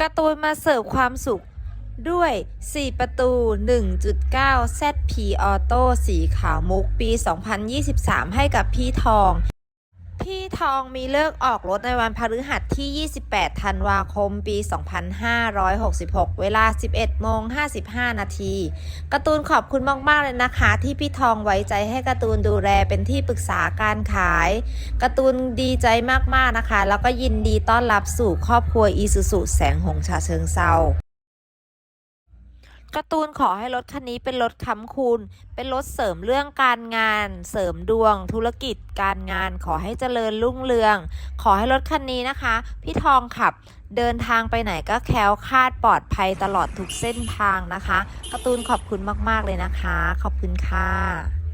การ์ตูนมาเสิร์ฟความสุขด้วย 4 ประตู 1.9 ZP Auto สีขาวมุกปี 2023 ให้กับพี่ทอง พี่ทองมีเลิกออกรถในวันพฤหัสที่ 28 ธันวาคม ปี 2566 เวลา 11โมง55 นาทีการ์ตูนขอบคุณมาก ๆ เลยนะคะ ที่พี่ทองไว้ใจให้การ์ตูนดูแลเป็นที่ปรึกษาการขายการ์ตูนดีใจมาก ๆ นะคะ แล้วก็ยินดีต้อนรับสู่ครอบครัวอีซูซูแสงหงส์ชาเชิงเซา การ์ตูนขอให้รถคันนี้เป็นรถค้ำคูณเป็นรถเสริมเรื่องการงาน เสริมดวง ธุรกิจ การงาน ขอให้เจริญรุ่งเรือง ขอให้รถคันนี้นะคะ พี่ทองขับเดินทางไปไหนก็แคล้วคลาดปลอดภัยตลอดทุกเส้นทางนะคะการ์ตูนขอบคุณมากๆเลยนะคะ ขอบคุณค่ะ